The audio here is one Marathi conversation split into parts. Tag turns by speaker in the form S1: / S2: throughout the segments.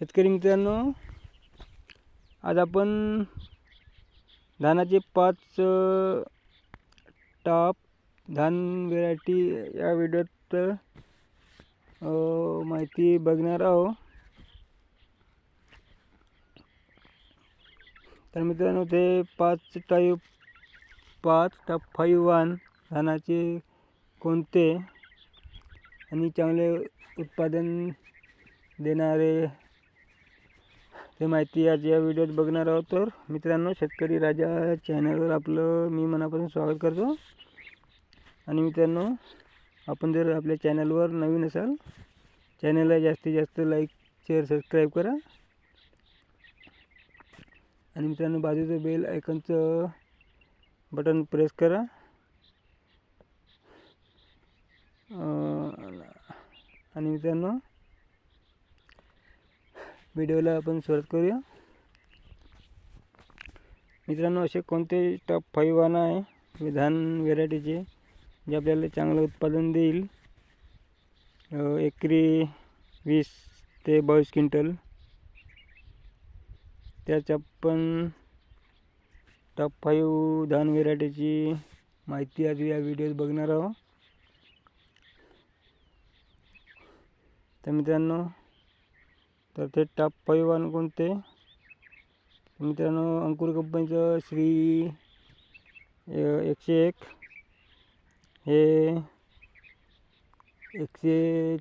S1: शेतकरी मित्रांनो आज आपण धानाचे पाच अ, टॉप धान व्हेरायटी या व्हिडिओत माहिती बघणार आहोत. तर मित्रांनो ते पाच टाईप पाच टॉप फाईव्ह वन धानाचे कोणते आणि चांगले उत्पादन देणारे ते माहिती आज या व्हिडिओत बघणार आहोत. तर मित्रांनो शेतकरी राजा चॅनलवर आपलं मी मनापासून स्वागत करतो. आणि मित्रांनो आपण जर आपल्या चॅनलवर नवीन असाल चॅनलला जास्तीत जास्त लाईक शेअर सबस्क्राईब करा. आणि मित्रांनो बाजूचं बेल आयकनचं बटन प्रेस करा. आणि मित्रांनो व्हिडिओला आपण सुरुवात करूया. मित्रांनो असे कोणते टॉप फाईव्ह वाहनं आहे? विधान व्हेरायटीचे जे आपल्याला चांगलं उत्पादन देईल. एकरी वीस ते बावीस क्विंटल. त्याच आपण टॉप फाईव्ह धान व्हेरायटीची माहिती आज या व्हिडिओत बघणार आहोत. तर मित्रांनो तर ते टॉप फाईव्ह वाहन कोणते मित्रांनो अंकुर कंपनीचं श्री एकशे एक. हे एकशे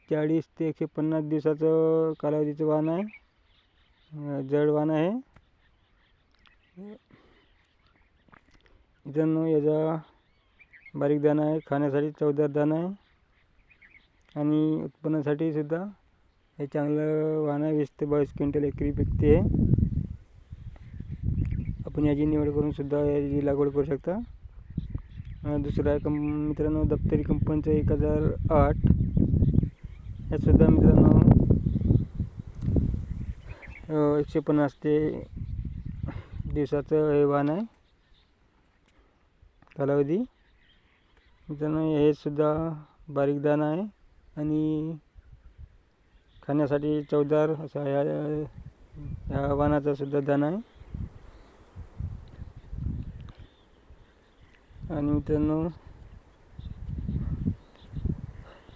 S1: चाळीस ते एकशे पन्नास दिवसाचं कालावधीचं वाहन आहे. जड वाहन आहे. मित्रांनो याचा बारीक दाणा आहे. खाण्यासाठी चवदार दाणा आहे. आणि उत्पन्नासाठी सुद्धा हे चांगलं वाहन आहे वीस ते बावीस क्विंटल एकरी पिकते आपण याची निवड करून सुद्धा याची लागवड करू शकता. दुसरा दुसरं आहे कं मित्रांनो दप्तरी कंपनीचं एक हजार आठ. यातसुद्धा मित्रांनो एकशे पन्नास ते दिवसाचं हे वाहन आहे. कालावधी. मित्रांनो हे सुद्धा बारीक दाणा आहे. आणि खाण्यासाठी चवदार असा ह्या ह्या वाहनाचा सुद्धा दाणा आहे. आणि मित्रांनो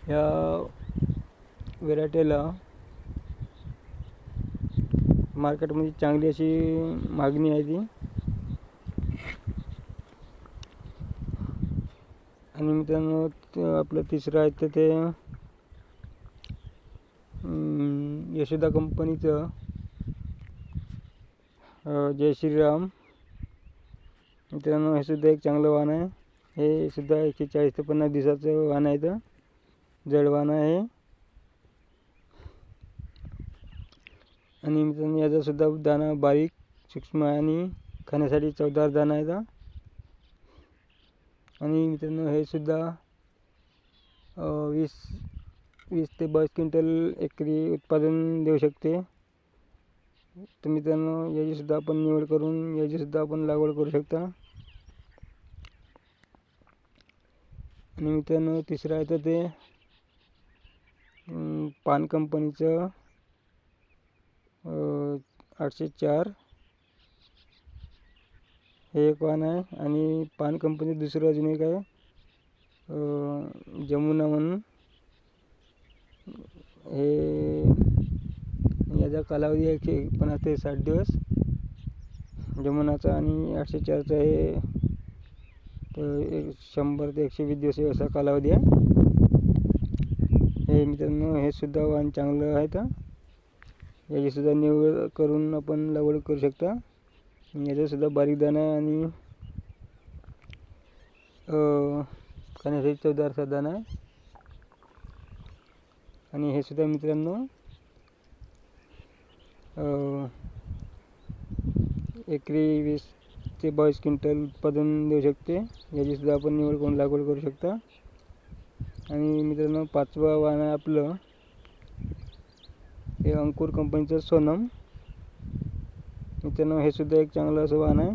S1: या व्हेरायटीला मार्केटमध्ये चांगली अशी मागणी आहे ती. आणि मित्रांनो आपलं तिसरं आहे तर ते यशोदा कंपनीचं जय श्रीराम. मित्रांनो हे सुद्धा एक चांगलं वाहन आहे. हे सुद्धा एकशे चाळीस ते पन्नास दिवसाचं वाहन आहे तर जड वाहन आहे. आणि मित्रांनो याचा सुद्धा दाणा बारीक सूक्ष्म आहे आणि खाण्यासाठी चवदार दाणा आहे आणि मित्रांनो हे सुद्धा वीस वीस ते बावीस क्विंटल एकरी उत्पादन देऊ शकते. तर मित्रांनो याचीसुद्धा आपण निवड करून याचीसुद्धा आपण लागवड करू शकता. आणि मित्रांनो तिसरं आहे तर ते पान कंपनीचं आठशे चार. हे एक वाहन आहे. आणि पान कंपनी दुसरं अजून एक आहे. जमुना म्हणून. हे याचा कालावधी आहे एकशे पन्नास ते साठ दिवस. जमुनाचा आणि आठशे चारचा हे तर एक शंभर ते एकशे वीस दिवस असा कालावधी आहे. हे मित्रांनो हे सुद्धा वाहन चांगलं आहे तर याचीसुद्धा निवड करून आपण लागवड करू शकता. याचंसुद्धा बारीक दाणा आहे आणि खाण्यासाठी चवदारचा दाणा आहे. आणि हे सुद्धा मित्रांनो एकरी वीस ते बावीस क्विंटल उत्पादन देऊ शकते. याचीसुद्धा आपण निवड करून लागवड करू शकता. आणि मित्रांनो पाचवा वाहन आहे आपलं हे अंकुर कंपनीचं सोनम. मित्रांनो हे सुद्धा एक चांगलं असं वाहन आहे.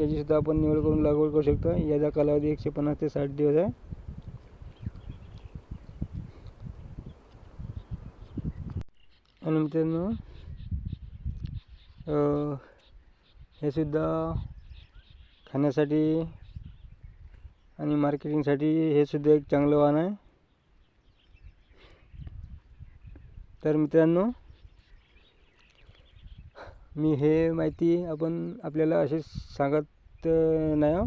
S1: याचीसुद्धा आपण निवड करून लागवड करू शकता. याचा कालावधी एकशे पन्नास ते साठ दिवस आहे. आणि मित्रांनो हे सुद्धा खाण्यासाठी आणि मार्केटिंगसाठी हे सुद्धा एक चांगलं वाहन आहे. तर मित्रांनो मी हे माहिती आपण आपल्याला असे सांगत नाही हो.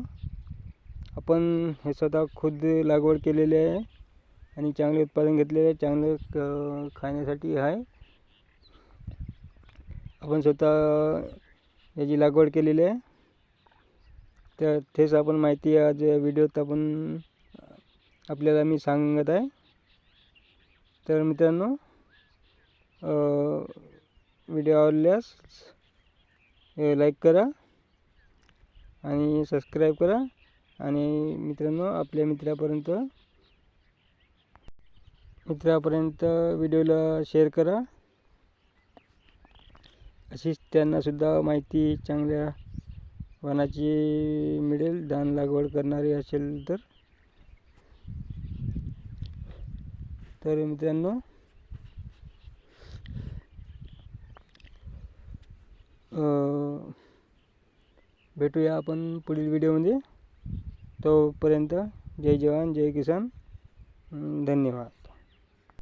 S1: आपण हे स्वतः खुद लागवड केलेली आहे आणि चांगले उत्पादन घेतलेले आहे चांगलं क खाण्यासाठी आहे. आपण स्वतः याची लागवड केलेली आहे. तर तेच आपण माहिती आज या व्हिडिओत आपण आपल्याला मी सांगत आहे. तर मित्रांनो व्हिडिओ आवडल्यास लाईक करा आणि सबस्क्राईब करा. आणि मित्रांनो आपल्या मित्रापर्यंत मित्रापर्यंत व्हिडिओला शेअर करा. अशीच त्यांनासुद्धा माहिती चांगल्या वाहनाची मिळेल धान लागवड करणारी असेल तर. तर मित्रांनो भेटूया आपण पुढील व्हिडिओमध्ये. तोपर्यंत जय जवान जय किसान. धन्यवाद.